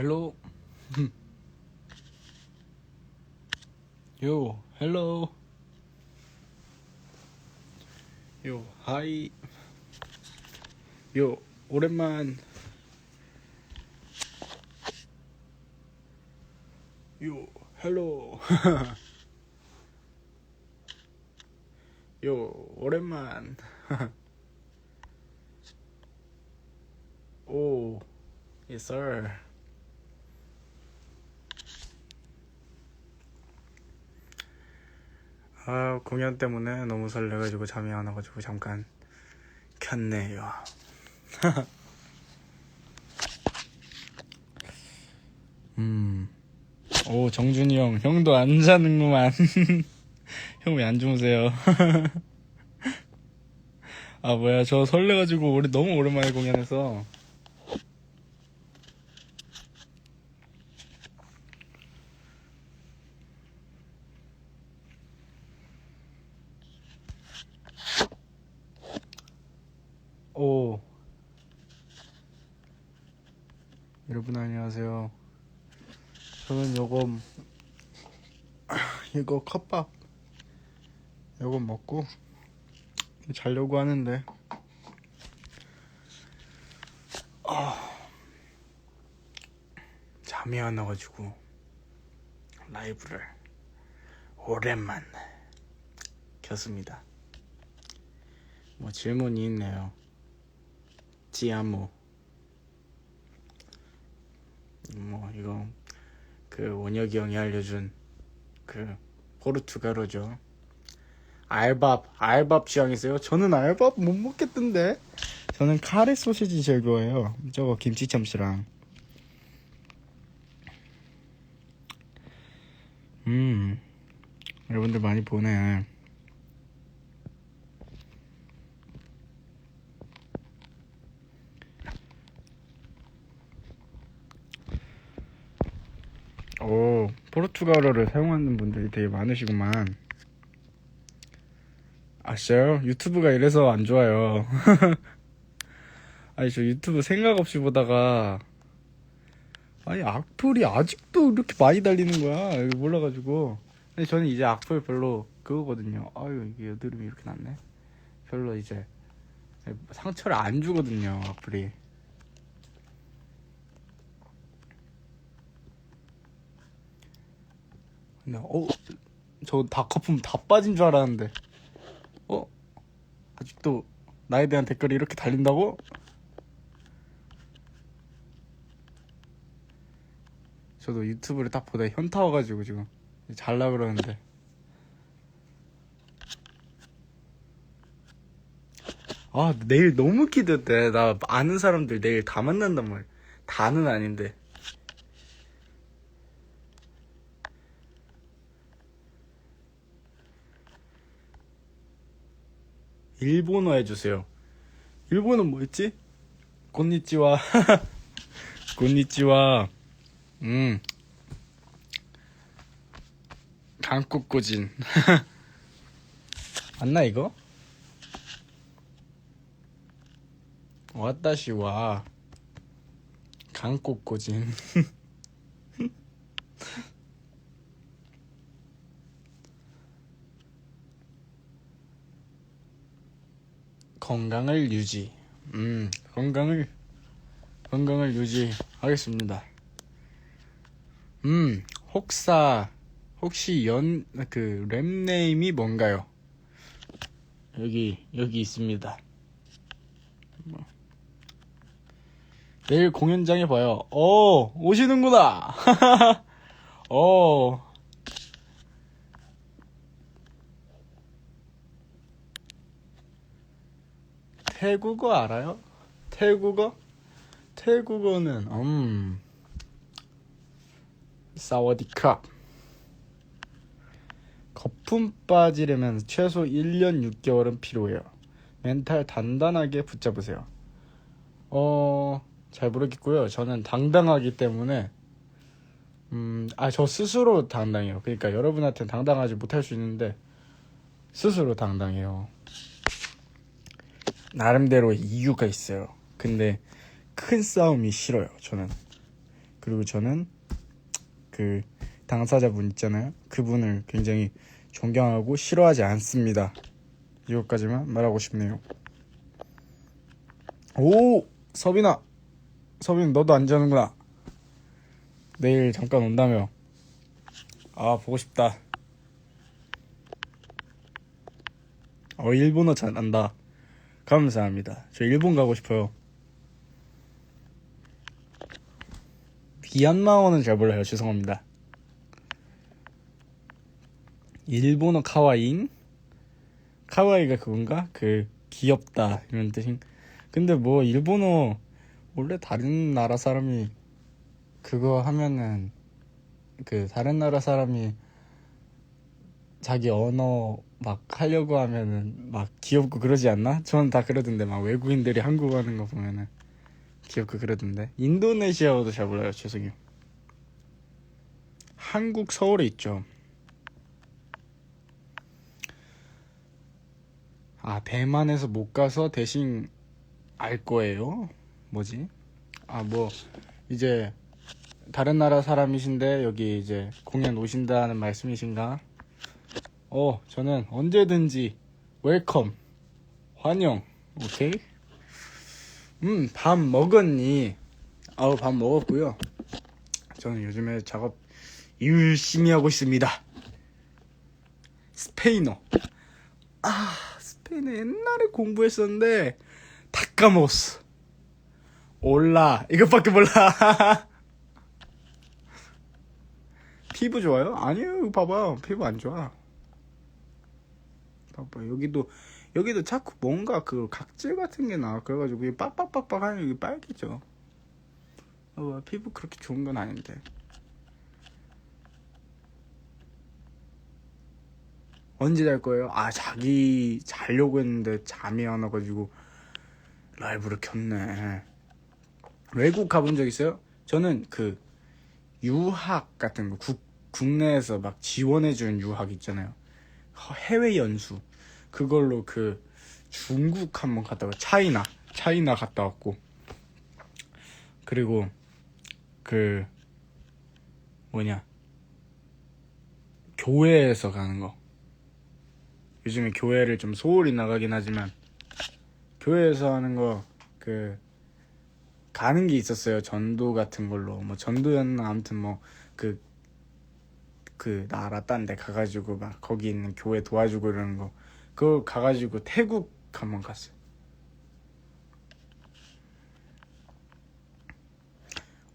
Hello. Yo, hello. 요, 하이. 요, 오랜만. 요, 헬로. 요, 오랜만. 오, yes sir. 아, 공연 때문에 너무 설레가지고 잠이 안 와가지고 잠깐 켰네요. 음. 오, 정준이 형. 형도 안 자는구만. 형 왜 안 주무세요? 아, 뭐야. 저 설레가지고 우리 너무 오랜만에 공연해서. 오. 여러분 안녕하세요. 저는 요거 이거 컵밥 요거 먹고 자려고 하는데 아, 잠이 안 와가지고 라이브를 오랜만에 켰습니다. 뭐 질문이 있네요. 지아무 뭐 이거 그 원혁이 형이 알려준 그 포르투갈어죠. 알밥 알밥 취향이세요? 저는 알밥 못 먹겠던데. 저는 카레 소시지 제일 좋아해요. 저거 김치 참치랑. 음 여러분들 많이 보네 오, 포르투갈어를 사용하는 분들이 되게 많으시구만. 아셔요? 유튜브가 이래서 안 좋아요. 아니, 저 유튜브 생각 없이 보다가, 아니, 악플이 아직도 이렇게 많이 달리는 거야. 몰라가지고. 근데 저는 이제 악플 별로 그거거든요. 아유, 이게 여드름이 이렇게 났네. 별로 이제 상처를 안 주거든요, 악플이. 근데 어, 저 다 거품 다 빠진 줄 알았는데. 어? 아직도 나에 대한 댓글이 이렇게 달린다고? 저도 유튜브를 딱 보다 현타 와가지고 지금 잘라 그러는데. 아 내일 너무 기대돼. 나 아는 사람들 내일 다 만난단 말 다는 아닌데 일본어 해주세요. 일본어 뭐였지? 곤니찌와 곤니찌와 음 강국고진 맞나 이거? 왔다시와 강국고진 건강을 유지. 음, 건강을, 건강을 유지하겠습니다. 음, 혹사, 혹시 연, 그, 랩네임이 뭔가요? 여기, 여기 있습니다. 뭐. 내일 공연장에 봐요. 어, 오시는구나! 어. 태국어 알아요? 태국어? 태국어는 음 사워디캅 거품 빠지려면 최소 1년 6개월은 필요해요. 멘탈 단단하게 붙잡으세요. 어, 잘 모르겠고요. 저는 당당하기 때문에 음, 아, 저 스스로 당당해요. 그러니까 여러분한테는 당당하지 못할 수 있는데 스스로 당당해요. 나름대로 이유가 있어요. 근데 큰 싸움이 싫어요. 저는 그리고 저는 그 당사자분 있잖아요. 그분을 굉장히 존경하고 싫어하지 않습니다. 이것까지만 말하고 싶네요. 오 서빈아, 서빈 너도 안 자는구나. 내일 잠깐 온다며. 아 보고 싶다. 어 일본어 잘한다. 감사합니다. 저 일본 가고 싶어요. 미얀마어는 잘 몰라요. 죄송합니다. 일본어 카와잉? 카와이가 그건가? 그 귀엽다 이런 뜻인. 근데 뭐 일본어 원래 다른 나라 사람이 그거 하면은 그 다른 나라 사람이 자기 언어 막 하려고 하면은 막 귀엽고 그러지 않나? 저는 다 그러던데 막 외국인들이 한국어 하는 거 보면은 귀엽고 그러던데. 인도네시아어도 잘 몰라요. 죄송해요. 한국 서울에 있죠. 아 대만에서 못 가서 대신 알 거예요? 뭐지? 아 뭐 이제 다른 나라 사람이신데 여기 이제 공연 오신다는 말씀이신가 어 저는 언제든지 웰컴 환영 오케이 음, 밥 먹었니? 아우, 밥 먹었고요. 저는 요즘에 작업 열심히 하고 있습니다. 스페인어. 아, 스페인어 옛날에 공부했었는데 다 까먹었어. 올라. 이것밖에 몰라. 피부 좋아요? 아니요, 봐봐요. 피부 안 좋아. 봐봐, 여기도 여기도 자꾸 뭔가 그 각질 같은 게 나와. 그래가지고 이게 빡빡빡빡 하면 이게 빨개져. 어, 피부 그렇게 좋은 건 아닌데. 언제 잘 거예요? 아 자기 자려고 했는데 잠이 안 와가지고 라이브를 켰네. 외국 가본 적 있어요? 저는 그 유학 같은 거 국, 국내에서 막 지원해주는 유학 있잖아요. 해외 연수 그걸로 그 중국 한번 갔다 와 차이나 차이나 갔다 왔고. 그리고 그 뭐냐. 교회에서 가는 거. 요즘에 교회를 좀 소홀히 나가긴 하지만 교회에서 하는 거 그 가는 게 있었어요. 전도 같은 걸로. 뭐 전도였나 아무튼 뭐 그 그 나라 딴 데 가가지고 막 거기 있는 교회 도와주고 이러는 거 그거 가가지고 태국 한번 갔어요.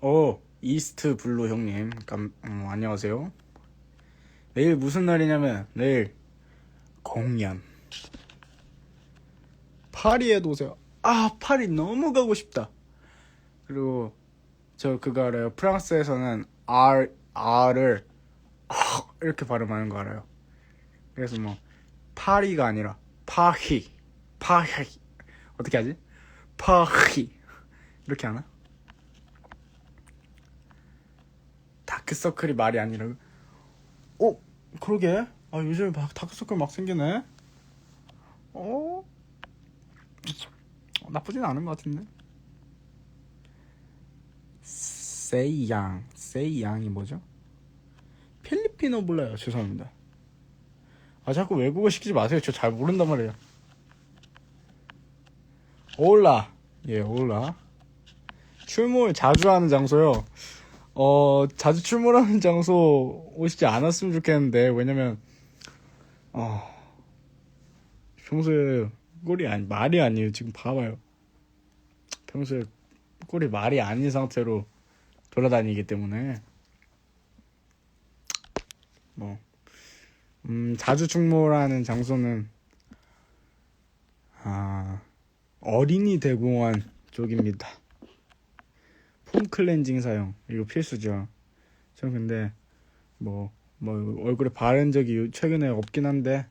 어, 이스트 블루 형님, 깜, 어, 안녕하세요. 내일 무슨 날이냐면, 내일 공연. 파리에도 오세요. 아, 파리 너무 가고 싶다. 그리고, 저 그거 알아요. 프랑스에서는 R, R을, 이렇게 발음하는 거 알아요. 그래서 뭐, 파리가 아니라 파히 파히 어떻게 하지? 파히 이렇게 하나? 다크서클이 말이 아니라 어? 그러게 아 요즘에 막 다크서클 막 생기네 어? 나쁘진 않은 것 같은데 세이양 세이양이 뭐죠? 필리핀어 몰라요 죄송합니다 아 자꾸 외국어 시키지 마세요. 저 잘 모른단 말이에요. 올라. 예, 올라. 출몰 자주 하는 장소요. 어, 자주 출몰하는 장소 오시지 않았으면 좋겠는데, 왜냐면, 어, 평소에 꼴이 아니, 말이 아니에요. 지금 봐봐요. 평소에 꼴이 말이 아닌 상태로 돌아다니기 때문에, 뭐, 음, 자주 충몰하는 장소는 아, 어린이 대공원 쪽입니다. 폼 클렌징 사용 이거 필수죠. 전 근데 뭐, 뭐 얼굴에 바른 적이 최근에 없긴 한데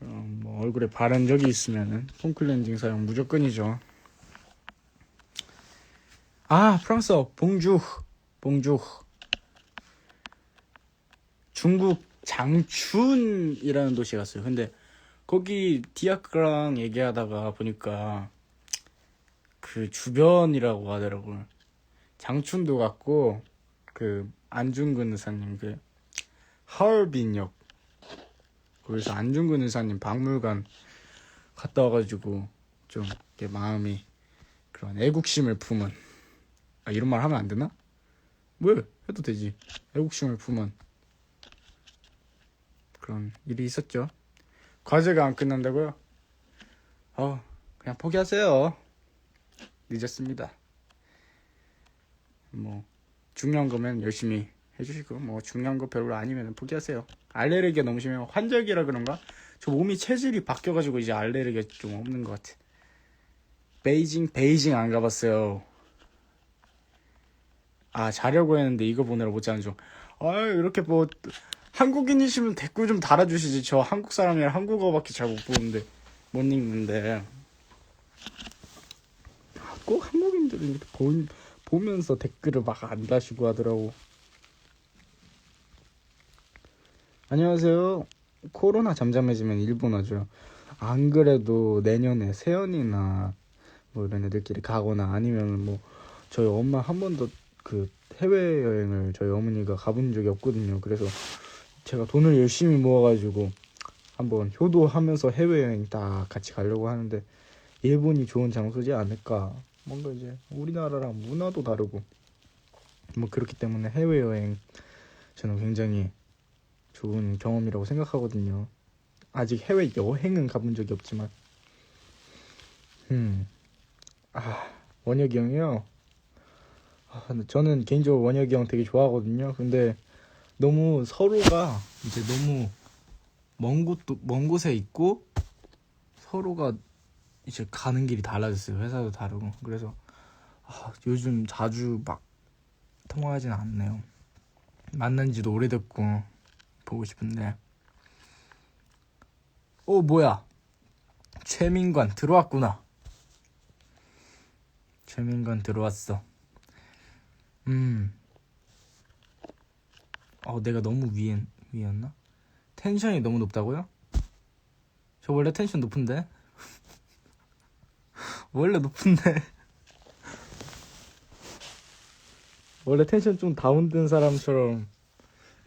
어, 뭐 얼굴에 바른 적이 있으면은 폼 클렌징 사용 무조건이죠. 아 프랑스어 봉주 봉주 중국 장춘이라는 도시에 갔어요. 근데 거기 디아크랑 얘기하다가 보니까 그 주변이라고 하더라고요. 장춘도 갔고 그 안중근 의사님 그 하얼빈역 거기서 안중근 의사님 박물관 갔다 와가지고 좀 이렇게 마음이 그런 애국심을 품은 아 이런 말 하면 안 되나? 왜 해도 되지 애국심을 품은 그런 일이 있었죠. 과제가 안 끝난다고요? 어 그냥 포기하세요. 늦었습니다. 뭐 중요한 거면 열심히 해주시고 뭐 중요한 거 별로 아니면 포기하세요. 알레르기가 너무 심해요. 환절기라 그런가? 저 몸이 체질이 바뀌어가지고 이제 알레르기가 좀 없는 것 같아. 베이징 베이징 안 가봤어요. 아 자려고 했는데 이거 보느라 못 자는 중. 아유 이렇게 뭐 한국인이시면 댓글 좀 달아주시지. 저 한국 사람이라 한국어밖에 잘 못 보는데 못 읽는데. 아, 꼭 한국인들은 보, 보면서 댓글을 막 안 다시고 하더라고. 안녕하세요. 코로나 잠잠해지면 일본 와줘요 안 그래도 내년에 세연이나 뭐 이런 애들끼리 가거나 아니면 뭐 저희 엄마 한 번도 그 해외여행을 저희 어머니가 가본 적이 없거든요. 그래서 제가 돈을 열심히 모아가지고 한번 효도하면서 해외여행 딱 같이 가려고 하는데 일본이 좋은 장소지 않을까. 뭔가 이제 우리나라랑 문화도 다르고 뭐 그렇기 때문에 해외여행 저는 굉장히 좋은 경험이라고 생각하거든요. 아직 해외 여행은 가본 적이 없지만. 음. 아 원혁이 형이요? 아, 저는 개인적으로 원혁이 형 되게 좋아하거든요. 근데 너무 서로가 이제 너무 먼 곳도 먼 곳에 있고 서로가 이제 가는 길이 달라졌어요. 회사도 다르고 그래서 아, 요즘 자주 막 통화하진 않네요. 만난 지도 오래됐고 보고 싶은데 어 뭐야 최민관 들어왔구나. 최민관 들어왔어. 음. 어, 내가 너무 위에, 위였나? 텐션이 너무 높다고요? 저 원래 텐션 높은데? 원래 높은데? 원래 텐션 좀 다운된 사람처럼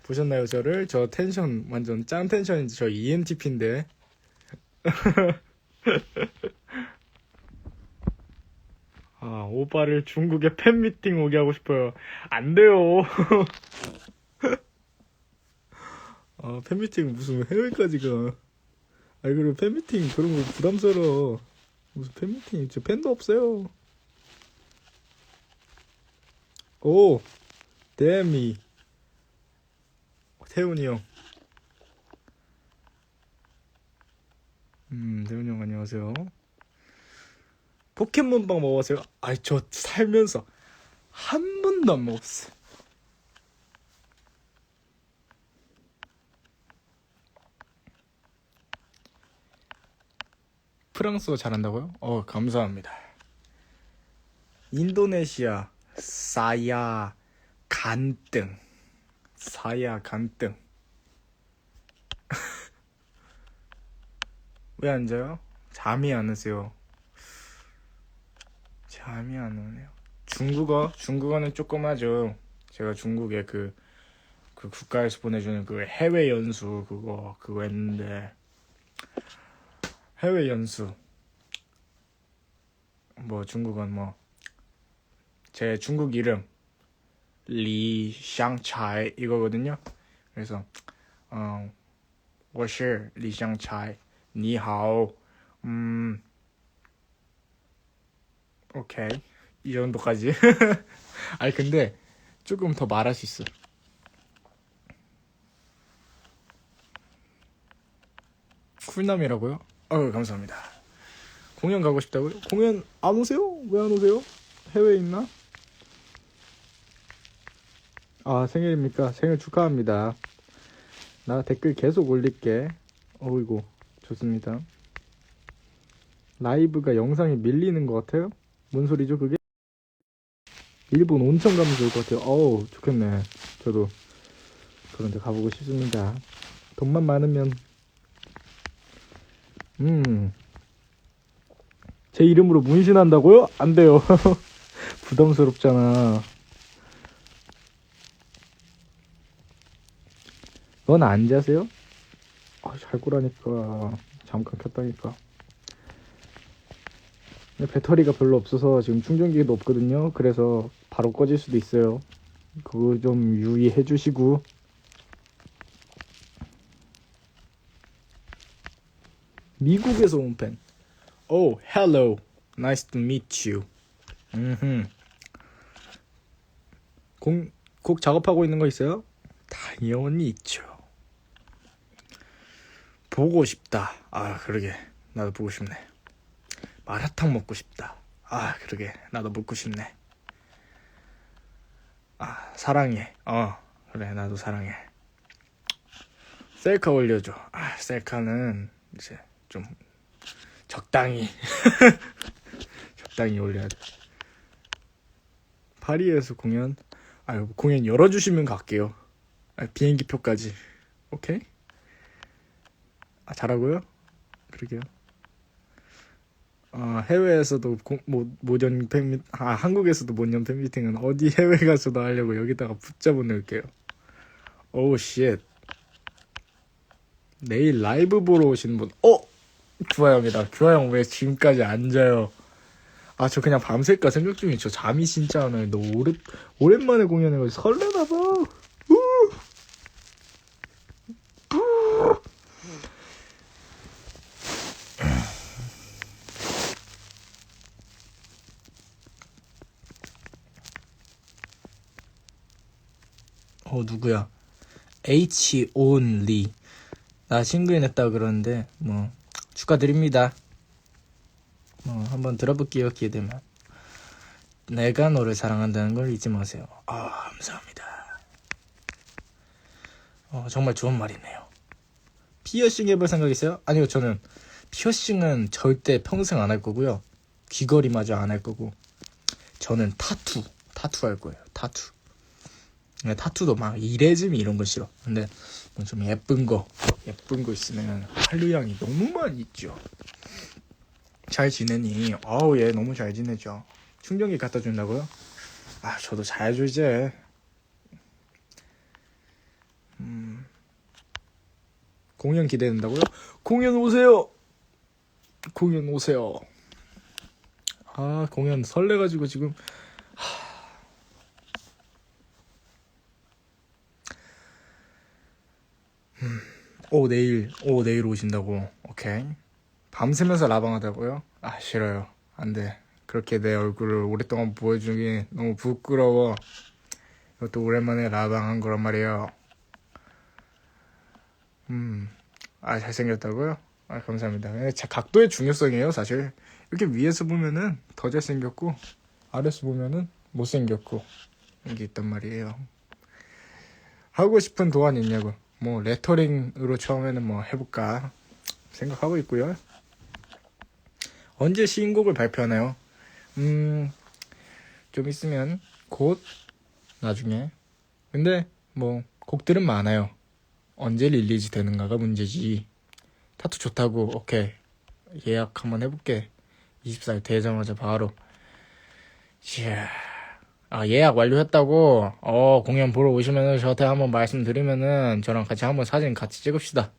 보셨나요, 저를? 저 텐션 완전 짱 텐션인데 저 ENTP인데. 아, 오빠를 중국에 팬미팅 오게 하고 싶어요. 안 돼요. 아, 팬미팅 무슨 해외까지 가. 아이, 그리고 팬미팅 그런 거 부담스러워. 무슨 팬미팅, 저 팬도 없어요. 오, 데미. 태훈이 형. 음, 태훈이 형 안녕하세요. 포켓몬빵 먹어봤어요? 아이, 저 살면서 한 번도 안 먹었어요. 프랑스어 잘한다고요? 어, 감사합니다. 인도네시아 사야 간등 사야 간등 왜 안 자요? 잠이 안 오세요. 잠이 안 오네요. 중국어? 중국어는 조금 하죠. 제가 중국에 그, 그 국가에서 보내주는 그 해외 연수 그거 그거 했는데 해외 연수 뭐 중국은 뭐 제 중국 이름 리샹차이 이거거든요. 그래서 어, 我是李香차이你好 음 오케이 이 정도까지 아니 근데 조금 더 말할 수 있어 쿨남이라고요? 어 감사합니다 공연 가고 싶다고요? 공연 안 오세요? 왜 안 오세요? 해외에 있나? 아 생일입니까? 생일 축하합니다 나 댓글 계속 올릴게 어이구 좋습니다 라이브가 영상이 밀리는 것 같아요? 뭔 소리죠 그게? 일본 온천 가면 좋을 것 같아요 어우 좋겠네 저도 그런 데 가보고 싶습니다 돈만 많으면 음. 제 이름으로 문신한다고요? 안 돼요. 부담스럽잖아. 넌 안 자세요? 아, 잘 꾸라니까. 잠깐 켰다니까. 배터리가 별로 없어서 지금 충전기도 없거든요. 그래서 바로 꺼질 수도 있어요. 그거 좀 유의해 주시고. 미국에서 온 팬. Oh, hello. Nice to meet you. 음. 곡, 곡 작업하고 있는 거 있어요? 당연히 있죠. 보고 싶다. 아, 그러게. 나도 보고 싶네. 마라탕 먹고 싶다. 아, 그러게. 나도 먹고 싶네. 아, 사랑해. 어, 그래. 나도 사랑해. 셀카 올려줘. 아, 셀카는 이제 좀 적당히. 적당히 올려야 돼. 파리에서 공연. 아, 공연 열어주시면 갈게요. 아, 비행기 표까지. 오케이? 아, 잘하고요? 그러게요. 어, 해외에서도 고, 모, 모전 팬미, 아, 한국에서도 모전 팬미팅은 어디 해외 가서도 하려고 여기다가 붙잡아 놓을게요. 오우, 쉣. 내일 라이브 보러 오시는 분, 어! 주아영이다. 주아영 왜 지금까지 안 자요? 아, 저 그냥 밤샐까 생각 중이에요. 저 잠이 진짜 안 와요. 너무 오래, 오랜만에 공연해가지고 설레나봐. 우! 어 누구야? H only 나 싱글 냈다 그러는데 뭐 축하드립니다. 뭐 한번 들어볼게요 기회 되면. 내가 너를 사랑한다는 걸 잊지 마세요. 아 감사합니다. 어 정말 좋은 말이네요. 피어싱 해볼 생각 있어요? 아니요 저는 피어싱은 절대 평생 안 할 거고요. 귀걸이마저 안 할 거고 저는 타투 타투 할 거예요. 타투. 타투도 막 이레즈미 이런 거 싫어. 근데 뭐 좀 예쁜 거, 예쁜 거 있으면 한류 향이 너무 많이 있죠. 잘 지내니? 아우 얘 너무 잘 지내죠. 충전기 갖다 준다고요? 아 저도 잘해줘 이제. 음 공연 기대된다고요? 공연 오세요. 공연 오세요. 아 공연 설레가지고 지금 오 내일 오 내일 오신다고. 오케이. 밤새면서 라방하다고요? 아 싫어요. 안돼. 그렇게 내 얼굴을 오랫동안 보여주기 너무 부끄러워. 이것도 오랜만에 라방한 거란 말이에요. 음아 잘생겼다고요? 아 감사합니다. 근데 자, 각도의 중요성이에요 사실. 이렇게 위에서 보면은 더 잘생겼고 아래서 보면은 못생겼고 이게 있단 말이에요. 하고 싶은 도안 있냐고 뭐 레터링으로 처음에는 뭐 해볼까 생각하고 있고요. 언제 신곡을 발표하나요? 음, 좀 있으면 곧 나중에. 근데 뭐 곡들은 많아요. 언제 릴리즈 되는가가 문제지. 타투 좋다고 오케이 예약 한번 해볼게. 24일 되자마자 바로. 이야. 아, 예약 완료했다고, 어, 공연 보러 오시면은 저한테 한번 말씀드리면은 저랑 같이 한번 사진 같이 찍읍시다.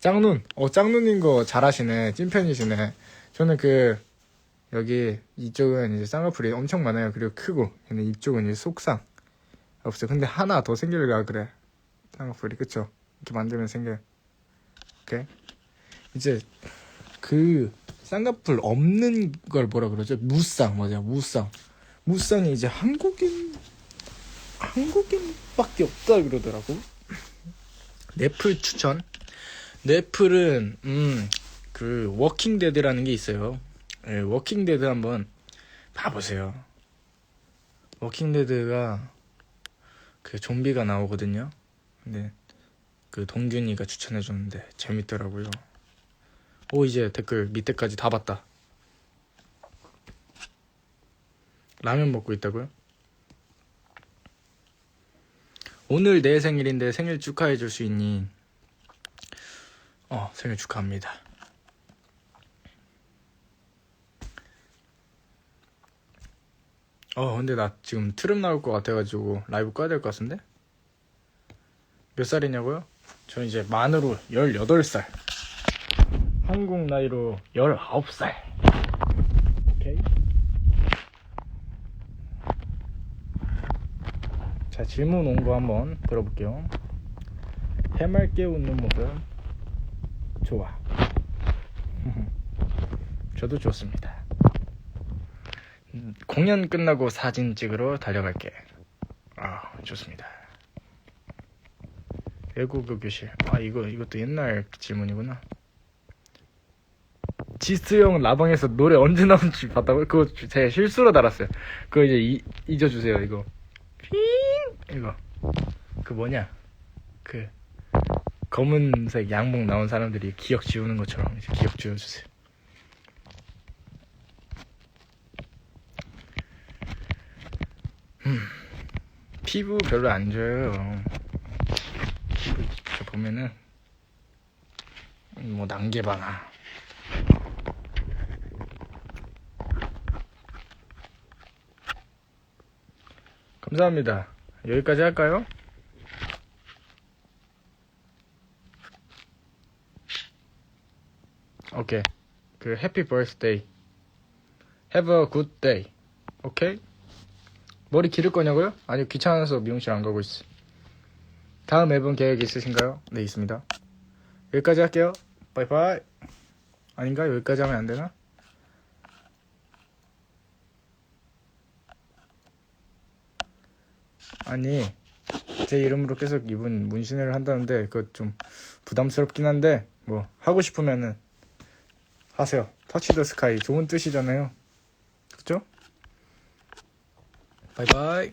짱눈, 어, 짱눈인 거 잘하시네. 찐팬이시네. 저는 그, 여기, 이쪽은 이제 쌍꺼풀이 엄청 많아요. 그리고 크고, 근데 이쪽은 이제 속상. 없어요. 근데 하나 더 생길까 그래. 쌍꺼풀이, 그쵸? 이렇게 만들면 생겨요. 오케이? 이제, 그, 쌍꺼풀 없는 걸 뭐라 그러죠? 무쌍, 맞아요. 무쌍. 무쌍이 이제 한국인 한국인밖에 없다 그러더라고. 넷플 추천. 넷플은 음 그 워킹 데드라는 게 있어요. 예, 워킹 데드 한번 봐보세요. 워킹 데드가 그 좀비가 나오거든요. 근데 그 동균이가 추천해 줬는데 재밌더라고요. 오 이제 댓글 밑에까지 다 봤다. 라면 먹고 있다고요? 오늘 내 생일인데 생일 축하해 줄 수 있니? 어, 생일 축하합니다. 어, 근데 나 지금 트름 나올 것 같아가지고 라이브 꺼야 될 것 같은데? 몇 살이냐고요? 저 이제 만으로 18살. 한국 나이로 19살. 오케이. 자, 질문 온 거 한번 들어볼게요. 해맑게 웃는 모습. 좋아. 저도 좋습니다. 음, 공연 끝나고 사진 찍으러 달려갈게. 아, 좋습니다. 외국어 교실. 아, 이거, 이것도 옛날 질문이구나. 지스 형 라방에서 노래 언제 나온지 봤다고요? 그거 제가 실수로 달았어요. 그거 이제 이, 잊어주세요, 이거. 핑! 이거. 그 뭐냐. 그, 검은색 양복 나온 사람들이 기억 지우는 것처럼 이제 기억 지워주세요. 음, 피부 별로 안 좋아요. 피부 저 보면은 뭐 난개바나 감사합니다. 여기까지 할까요? 오케이. 그 해피 버스데이. Have a good day. 오케이? 머리 기를 거냐고요? 아니요, 귀찮아서 미용실 안 가고 있어. 다음 앨범 계획 있으신가요? 네, 있습니다. 여기까지 할게요. 바이바이. 아닌가? 여기까지 하면 안 되나? 아니, 제 이름으로 계속 이분 문신을 한다는데, 그거 좀 부담스럽긴 한데, 뭐, 하고 싶으면은 하세요. 터치 더 스카이. 좋은 뜻이잖아요. 그죠? 바이바이.